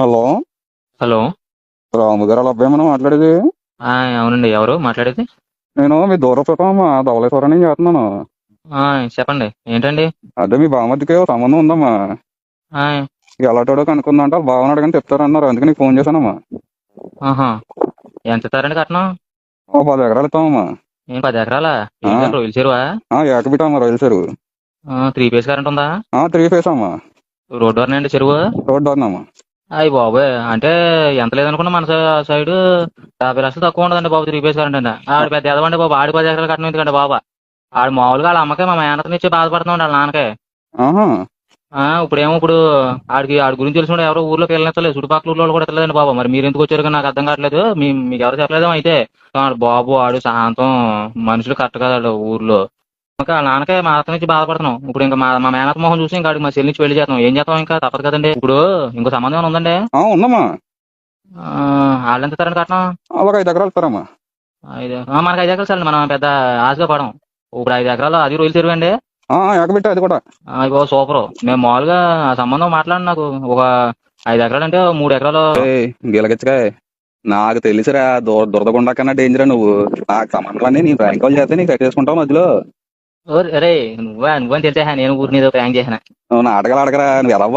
Hello. Hello. రాము గారు అలా అబ్బాయి మనం మాట్లాడేది? ఆ, అవునండి. ఎవరు మాట్లాడేది? నేను మీ దూర అమ్మా ధవళేశ్వరం నుంచి చేస్తున్నాను. ఆ, చెప్పండి. ఏంటండి? అదే మీ బామర్దికి ఓ సంబంధం ఉందమ్మా. ఆ, ఎలాంటోడో కనుక్కుందంట బావని అడగని చెప్తారన్నారు. అందుకే నీకు ఫోన్ చేశానమ్మా. ఆహా. ఎంత ఇస్తారండి కట్నం? ఓ పది ఎకరాలు ఇస్తామమ్మా. ఏం పది ఎకరాలా? ఆ. రొయ్యల చెరువా? ఆ ఏకబిటమ్మా రైలు చెరువు. త్రీ ఫేస్ కరెంట్ ఉందా? ఆ త్రీ ఫేస్ అమ్మా. రోడ్డు వరనండి చెరువు? రోడ్ అమ్మా. అయ్యి బాబోయ్ అంటే ఎంత లేదనుకున్నా మన సైడ్ యాభై లక్షలు తక్కువ ఉండదండి బాబు త్రీ ఫేస్ కరెంట్ అండి ఆడు పెద్ద ఎదవండి బాబు ఆడి పది ఎకరాలు కట్నం ఎందుకండి బాబా? ఆడు మామూలుగా వాళ్ళ అమ్మకే మా మేనతని ఇచ్చి బాధపడుతున్నాడు వాళ్ళ నాన్నకే. ఇప్పుడేమో ఇప్పుడు ఆడికి ఆడి గురించి తెలిసిన ఎవరో ఊర్లోకి వెళ్ళినట్లేదు చుట్టుపక్కల ఊర్లో కూడా తెలియదండి బాబు. మరి మీరు ఎందుకు వచ్చారు నాకు అర్థం కావట్లేదు. మీ మీకు ఎవరు చెప్పలేదేమో అయితే. బాబు ఆడు శాంతం మనుషులు కరెక్ట్ కదా ఊర్లో. ఇంకా నాన్నకే మా అతని నుంచి బాధపడుతున్నాం. ఇప్పుడు ఇంకా మా మా మేనత మొహం చూసి ఇంకా మా చెల్లి నుంచి పెళ్ళి చేస్తాం ఏం చేస్తాం ఇంకా? తప్పదు కదండి. ఇప్పుడు ఇంకో సంబంధం ఏమైనా ఉందండి? ఉందమ్మా. వాళ్ళు ఎంత ఇస్తారండి కట్నం? అలాగ ఐదు ఎకరాలు ఇస్తారమ్మా. ఐదు ఆ, మనకి ఐదు ఎకరాలు చాలండి మనం పెద్ద ఆశగా పడం. ఇప్పుడు ఐదు ఎకరాలు అది అండి ఆ ఏకబిట్ట అది కూడా. ఇగో సూపర్. మేము మామూలుగా ఆ సంబంధం మాట్లాడి నాకు. ఒక ఐదు ఎకరాలు అంటే మూడు ఎకరాలు. ఏయ్ గిలగిచ్చకాయ్ నాకు తెలుసురా దుర దురదగుండా కన్నా డేంజర్ నువ్వు. నాకు సంబంధాలన్నీ నీ బ్యాంక్ వాళ్ళు చేస్తే నీకు సెట్ చేసుకుంటావు మధ్యలో. రే నువ్వా? నువ్వని తెలిసా నేను ఊరి మీద ప్రాంక్ చేసిన నువ్వు నాటకాలు ఆడకరా నువ్వు ఎలా